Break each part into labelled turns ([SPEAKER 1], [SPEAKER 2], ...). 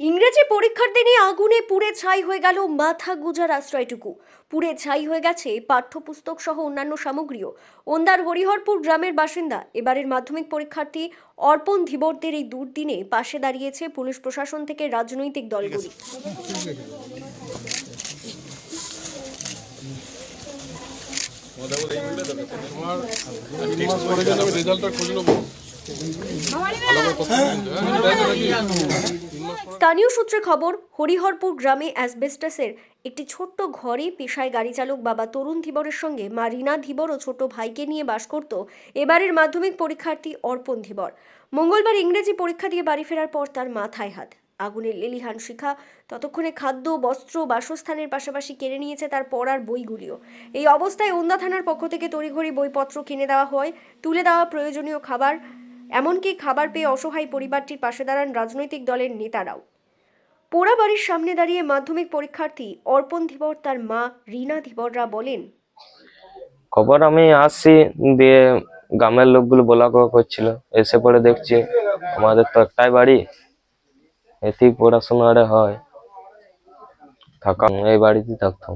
[SPEAKER 1] ইংরেজি পরীক্ষার দিনে আগুনে পুড়ে ছাই হয়ে গেল মাথা গুজার আশ্রয়টুকু। পুড়ে ছাই হয়ে গেছে পাঠ্যপুস্তক সহ অন্যান্য সামগ্রীও। ওন্দার হরিহরপুর গ্রামের বাসিন্দা এবারের মাধ্যমিক পরীক্ষার্থী অর্পণ ধীবরদের এই দুর্দিনে পাশে দাঁড়িয়েছে পুলিশ প্রশাসন থেকে রাজনৈতিক দলগুলি।
[SPEAKER 2] রেজাল্টটা
[SPEAKER 1] স্থানীয় সূত্রে খবর, হরিহরপুর গ্রামে অ্যাসবেস্টাসের একটি ছোট্ট ঘরে পেশায় গাড়ি চালক বাবা তরুণ ধীবরের সঙ্গে মা রিনা ধীবর ও ছোট ভাইকে নিয়ে বাস করত এবারের মাধ্যমিক পরীক্ষার্থী অর্পণ ধীবর। মঙ্গলবার ইংরেজি পরীক্ষা দিয়ে বাড়ি ফেরার পর তার মাথায় হাত। আগুনের লেলিহান শিখা, ততক্ষণে খাদ্য, বস্ত্র, বাসস্থানের পাশাপাশি কেড়ে নিয়েছে তার পড়ার বইগুলিও। এই অবস্থায় ওন্দা থানার পক্ষ থেকে তড়িঘড়ি বইপত্র কিনে দেওয়া হয়, তুলে দেওয়া প্রয়োজনীয় খাবার এমনকি খাবার পেয়ে অসহায় পরিবারটির পাশে দাঁড়ান রাজনৈতিক দলের নেতারাও। পোড়া বাড়ির সামনে দাঁড়িয়ে মাধ্যমিক পরীক্ষার্থী অর্পণ ধীবর তার মা রিনা ধীবররা বলেন,
[SPEAKER 3] খবর আমি আসছি দিয়ে গ্রামের লোকগুলো বলা করছিল। এসে পরে দেখছি আমাদের তো একটাই বাড়ি, এতেই পড়াশোনা হয়। থাকা এই বাড়িতে থাকতাম।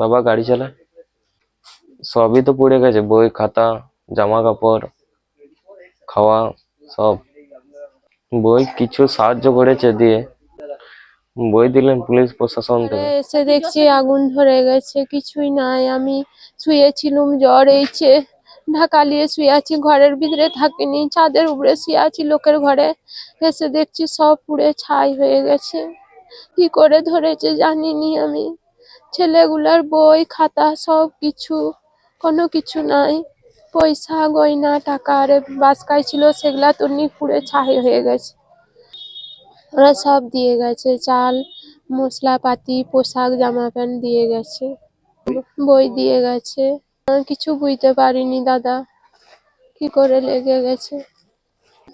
[SPEAKER 3] বাবা গাড়ি চালায়? সবই তো পড়ে গেছে, বই, খাতা, জামা কাপড়। খাওয়া সব। বই কিছু সাহায্য করেছে দিয়ে। বই দিলেন পুলিশ প্রশাসন
[SPEAKER 4] এসে দেখছি আগুন ধরে গেছে, কিছুই নাই। আমি শুয়েছিলুম, জ্বর এইছে। ঢাকা নিয়ে শুয়ে আছি, ঘরের ভিতরে থাকিনি, ছাদের উপরে শুয়ে আছি লোকের ঘরে। এসে দেখছি সব পুড়ে ছাই হয়ে গেছে। কি করে ধরেছে জানিনি আমি। ছেলেগুলার বই, খাতা, সব কিছু, কোনো কিছু নাই। পয়সা, গয়না, টাকা, আরে বাসকাই ছিল সেগুলা তো নি পুড়ে ছাই হয়ে গেছে। ওরা সব দিয়ে গেছে, চাল, মশলাপাতি, পোশাক জামা প্যান্ট দিয়ে গেছে, বই দিয়ে গেছে। কিছু বুঝতে পারিনি দাদা, কি করে লেগে গেছে।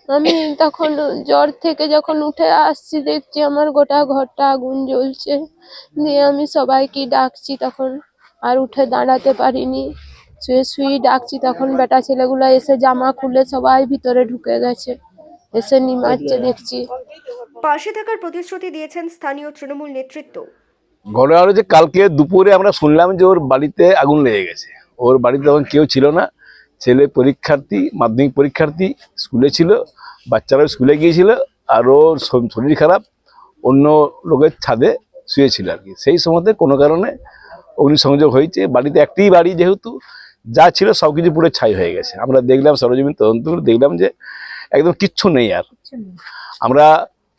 [SPEAKER 4] আমি তখন জ্বর থেকে যখন উঠে আসছি দেখছি আমার গোটা ঘরটা আগুন জ্বলছে। দিয়ে আমি সবাইকে ডাকছি তখন, আর উঠে দাঁড়াতে পারিনি। শুয়ে শুয়ে ডাকছি তখন বেটা ছেলেগুলো এসে জামা খুলে সবাই ভিতরে ঢুকে গেছে। এসে নিমাচ্ছে দেখছি।
[SPEAKER 1] পাশে থাকার প্রতিশ্রুতি দিয়েছেন স্থানীয় তৃণমূল নেতৃত্ব।
[SPEAKER 5] ঘটনা হলো যে কালকে দুপুরে আমরা শুনলাম যে ওর বাড়িতে আগুন লেগে গেছে। ওর বাড়িতে তখন কেউ ছিল না। ছেলে পরীক্ষার্থী মাধ্যমিক পরীক্ষার্থী স্কুলে ছিল বাচ্চারা স্কুলে গিয়েছিল আর ওর শরীর খারাপ অন্য লোকের ছাদে শুয়েছিল আর কি। সেই সময়তে কোনো কারণে অগ্নিসংযোগ হয়েছে। বাড়িতে একটি বাড়ি যেহেতু যা ছিল সব কিছু পুরো ছাই হয়ে গেছে। আমরা দেখলাম সরজমিন তদন্ত করে দেখলাম যে একদম কিচ্ছু নেই আর। আমরা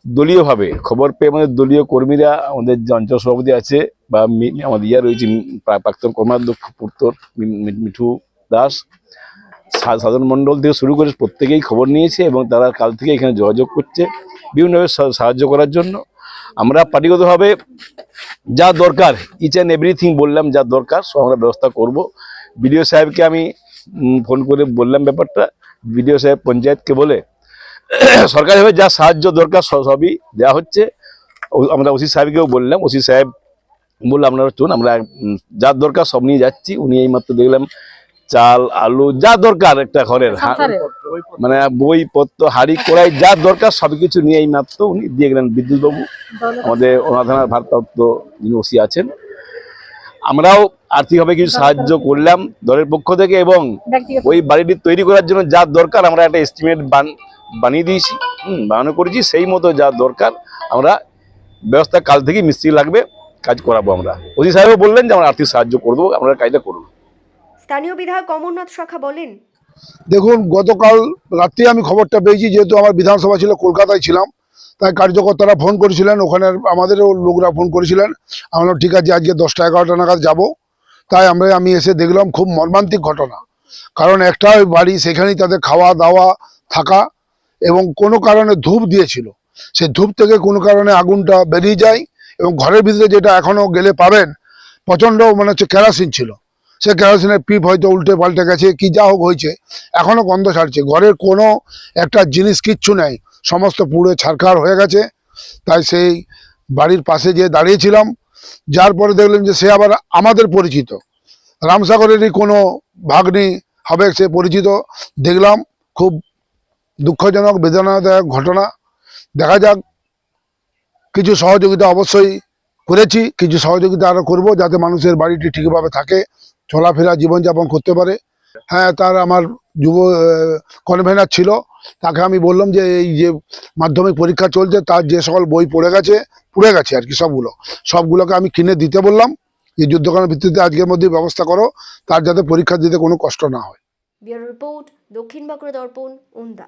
[SPEAKER 5] দলীয়ভাবে খবর পেয়ে আমাদের দলীয় কর্মীরা আমাদের যে অঞ্চল সভাপতি আছে বা আমাদের ইয়া রয়েছে প্রাক্তন কর্মাধ্যক্ষ পুত্তর মিঠু দাস সাধারণ মণ্ডল থেকে শুরু করে প্রত্যেকেই খবর নিয়েছে এবং তারা কাল থেকে এখানে যোগাযোগ করছে বিভিন্নভাবে সাহায্য করার জন্য। আমরা পার্টিগতভাবে যা দরকার ইচ অ্যান্ড এভরিথিং বললাম যা দরকার সব আমরা ব্যবস্থা করব। বিডিও সাহেবকে আমি ফোন করে বললাম ব্যাপারটা। বিডিও সাহেব পঞ্চায়েতকে বলে সরকারিভাবে যা সাহায্য দরকার সব- সবই দেওয়া হচ্ছে। আমরা ওসি সাহেবকেও বললাম ওসি সাহেব বলল আপনারা চুন আমরা যা দরকার সব নিয়ে যাচ্ছি। উনি এই মাত্র দেখলাম চাল আলু যা দরকার একটা ঘরের মানে বইপত্র হাড়ি কড়াই যা দরকার সবকিছু নিয়ে এই মাত্র উনি দিয়ে গেলেন বিদ্যুৎবাবু। আমাদের ওনাধানার ভারপ্রাপ্ত যিনি ওসি আছেন আমরাও আর্থিকভাবে কিছু সাহায্য করলাম দলের পক্ষ থেকে এবং ওই বাড়িটি তৈরি করার জন্য যা দরকার আমরা একটা এস্টিমেট বান বানিয়ে দিয়েছি হুম বানানো করেছি সেই মতো যা দরকার আমরা ব্যবস্থা কাল থেকেই মিস্ত্রি লাগবে কাজ করাবো আমরা। ওসি সাহেবও বললেন যে আমরা আর্থিক সাহায্য করব আমরা কাজটা করব
[SPEAKER 1] স্থানীয় বিধায়ক অমরনাথ শাখা বলেন?
[SPEAKER 6] দেখুন গতকাল রাত্রে আমি খবরটা পেয়েছি যেহেতু আমার বিধানসভা ছিল কলকাতায় ছিলাম। তাই কার্যকর্তারা ফোন করেছিলেন, ওখানে আমাদেরও লোকরা ফোন করেছিলেন। আমরা ঠিক আছে, আজকে দশটা এগারোটা নাগাদ যাব। তাই আমরা, আমি এসে দেখলাম, খুব মর্মান্তিক ঘটনা। কারণ একটা বাড়ি, সেখানেই তাদের খাওয়া দাওয়া থাকা এবং কোনো কারণে ধূপ দিয়েছিল। সে ধূপ থেকে কোনো কারণে আগুনটা বেরিয়ে যায় এবং ঘরের ভিতরে যেটা এখনও গেলে পাবেন, প্রচণ্ড মানে হচ্ছে কেরাসিন ছিল। সে কেরোসিনের পিপ হয়তো উল্টে পাল্টে গেছে, কি যা হোক হয়েছে এখনও গন্ধ ছাড়ছে। ঘরের কোনো একটা জিনিস কিচ্ছু নেই। সমস্ত পুড়ে ছারখার হয়ে গেছে। তাই সেই বাড়ির পাশে যে দাঁড়িয়েছিলাম। যার পরে দেখলাম যে সে আবার আমাদের পরিচিত। রামসাগরেরই কোনো ভাগ্নি হবে সে পরিচিত। দেখলাম, খুব দুঃখজনক, বেদনাদায়ক ঘটনা। দেখা যাক, কিছু সহযোগিতা অবশ্যই করেছি, কিছু সহযোগিতা আরও করব যাতে মানুষের বাড়িটি ঠিকভাবে থাকে, চলাফেরা, জীবনযাপন করতে পারে। হ্যাঁ তার আমার যুব কনভেনার ছিল। তাকে আমি বললাম যে এই যে মাধ্যমিক পরীক্ষা চলছে, তার যে সকল বই পড়ে গেছে, পুড়ে গেছে আর কি সবগুলো। সবগুলোকে আমি কিনে দিতে বললাম। এই যুদ্ধকালীন ভিত্তিতে আজকের মধ্যে ব্যবস্থা করো, তার যাতে পরীক্ষা দিতে কোনো কষ্ট না হয়।
[SPEAKER 1] রিপোর্ট, দক্ষিণ বাঁকুড়া দর্পণ উন্দা।